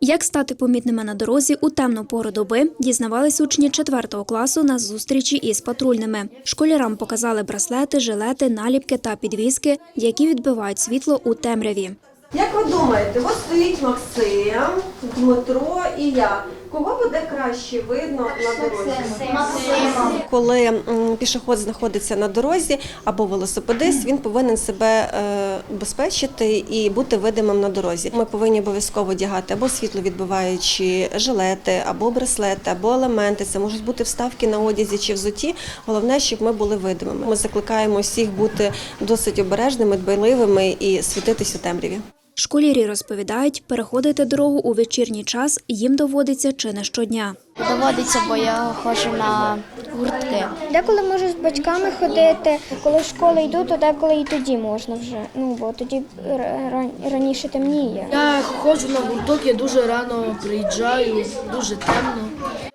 Як стати помітними на дорозі у темну пору доби, дізнавались учні 4 класу на зустрічі із патрульними. Школярам показали браслети, жилети, наліпки та підвіски, які відбивають світло у темряві. Як ви думаєте, ось стоїть Максим, Дмитро і я. Кого буде краще видно на дорозі? Коли м, пішохід знаходиться на дорозі або велосипедист, він повинен себе е, безпечити і бути видимим на дорозі. Ми повинні обов'язково одягати або світловідбиваючі жилети, або браслети, або елементи. Це можуть бути вставки на одязі чи взуті. Головне, щоб ми були видимими. Ми закликаємо всіх бути досить обережними, дбайливими і світитись у темряві. Школярі розповідають, переходити дорогу у вечірній час їм доводиться чи не щодня. Доводиться, бо я ходжу на гуртки. Деколи можу з батьками ходити. Коли в школу йду, то деколи і тоді можна вже. Ну бо тоді ра- ра- раніше темніє. Я ходжу на гурток, я дуже рано приїжджаю, дуже темно.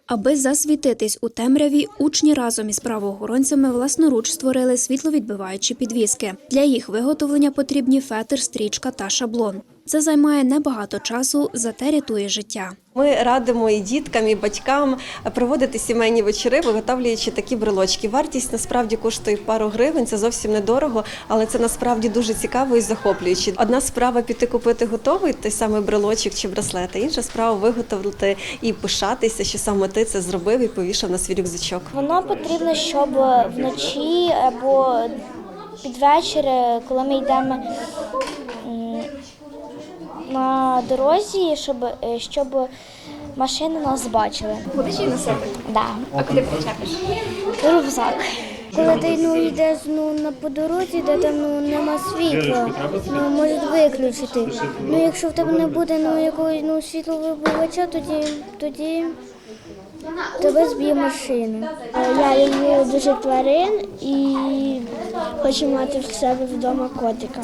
Аби засвітитись у темряві, учні разом із правоохоронцями власноруч створили світловідбиваючі підвіски. Для їх виготовлення потрібні фетр, стрічка та шаблон. Це займає небагато часу, зате рятує життя. Ми радимо і діткам, і батькам проводити сімейні вечори, виготовлюючи такі брелочки. Вартість насправді коштує пару гривень, це зовсім недорого, але це насправді дуже цікаво і захоплююче. Одна справа піти купити готовий той самий брелочок чи браслет, а інша справа виготовити і пишатися, що саме ти це зробив і повішав на свій рюкзачок. Воно потрібно, щоб вночі або під вечір, коли ми йдемо на дорозі, щоб, е, щоб машини нас бачили. Будеш її носити? Да. А куди причепиш? Рюкзак. Коли ти ну, йдеш ну, на по дорозі, де там ну, нема світла, ну, можуть виключити. Ну, якщо в тебе не буде ну, якогось ну, світловибивача, тоді, тоді тебе зб'є машина. Я люблю дуже тварин і хочу мати в себе вдома котика.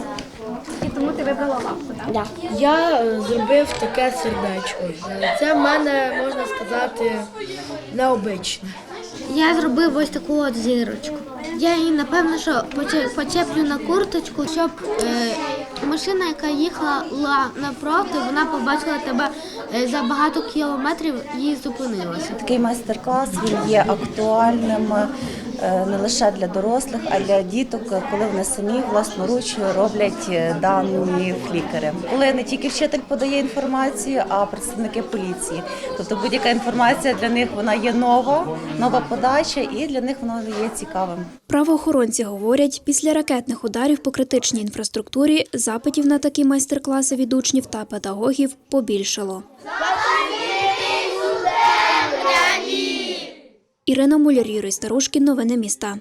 Тому ти вибрала лапку, так? Я е, зробив таке сердечко. Е, Це в мене, можна сказати, необичне. Я зробив ось таку от зірочку. Я її напевно що почеплю на курточку, щоб е, машина, яка їхала напроти, вона побачила тебе е, за багато кілометрів і зупинилася. Такий майстер-клас він є актуальним не лише для дорослих, а для діток, коли вони самі власноруч роблять е, дані флікери. Коли не тільки вчитель подає інформацію, а представники поліції. Тобто будь-яка інформація для них вона є нова, нова подача, і для них вона є цікавим. Правоохоронці говорять, після ракетних ударів по критичній інфраструктурі запитів на такі майстер-класи від учнів та педагогів побільшало. Ірина Мулярі, Старушкін. Новини міста.